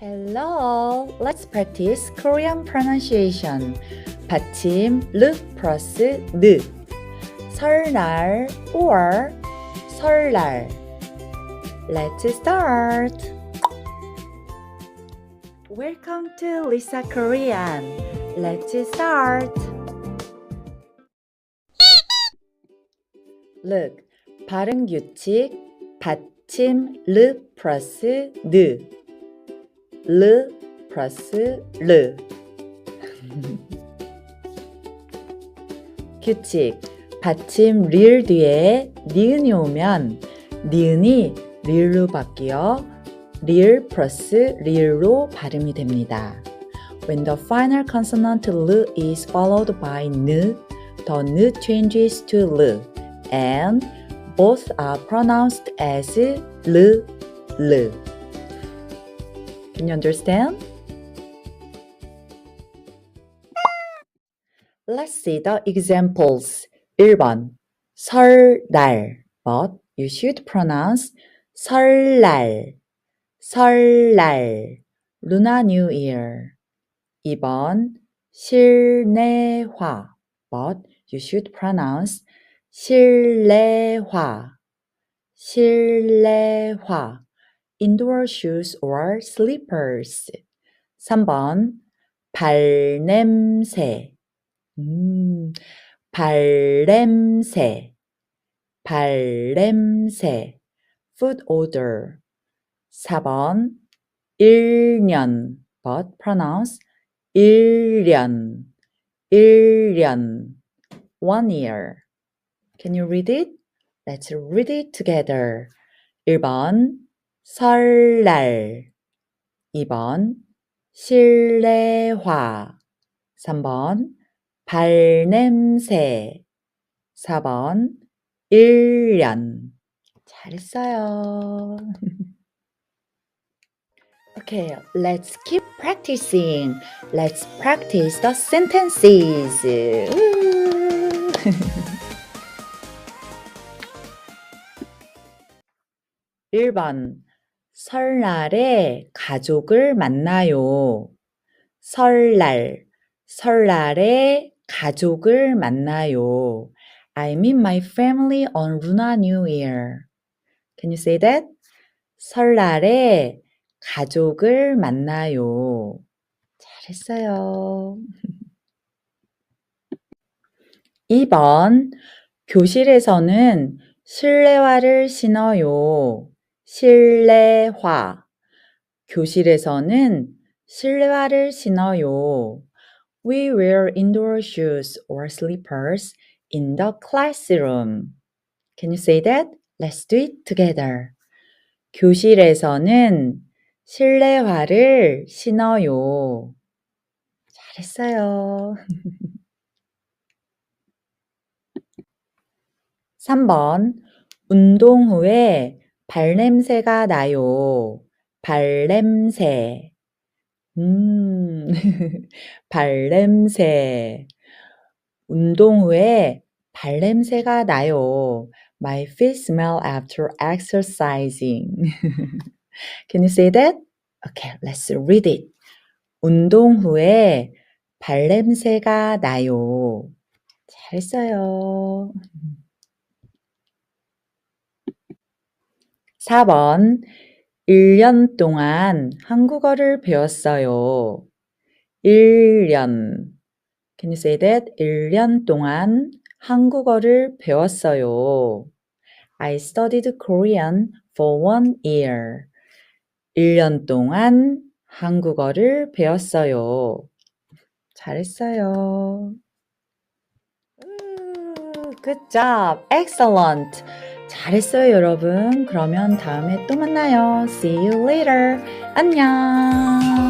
Hello, let's practice Korean pronunciation. 받침 르 플러스 느. 설날 or 설날. Let's start. Welcome to Lisa Korean. Let's start. Look, 발음 규칙 받침 르 플러스 느. 르 플러스 르. 규칙 받침 릴 뒤에 니은이 오면 니은이 릴로 바뀌어 릴 플러스 릴로 발음이 됩니다. When the final consonant 르 is followed by 느, the 느 changes to 르, and both are pronounced as 르, 르. Can you understand? Let's see the examples. 1번 설날 but you should pronounce 설날 설날 Luna New Year 2번 실내화 but you should pronounce 실내화 실내화 Indoor shoes or slippers 3번 발냄새 음, 발냄새, 발냄새, food odor. 4번, 1년, but pronounce 1년, 1년, one year. Can you read it? Let's read it together. 1번, 설날. 2번, 실내화. 3번, 발냄새 4번 1년 잘했어요. okay, let's keep practicing. Let's practice the sentences. Woo! 1번 설날에 가족을 만나요. 설날 설날에 가족을 만나요. I meet my family on Lunar New Year. Can you say that? 설날에 가족을 만나요. 잘했어요. 2번 교실에서는 실내화를 신어요. 실내화. 교실에서는 실내화를 신어요. We wear indoor shoes or slippers in the classroom. Can you say that? Let's do it together. 교실에서는 실내화를 신어요. 잘했어요. 3번. 운동 후에 발냄새가 나요. 발냄새. 음, 발냄새. 운동 후에 발냄새가 나요. My feet smell after exercising. Can you say that? Okay, let's read it. 운동 후에 발냄새가 나요. 잘했어요. 4번. 1년 동안 한국어를 배웠어요. 1년. Can you say that? 1년 동안 한국어를 배웠어요. I studied Korean for one year. 1년 동안 한국어를 배웠어요. 잘했어요. Good job. Excellent. 잘했어요, 여러분. 그러면 다음에 또 만나요. See you later. 안녕.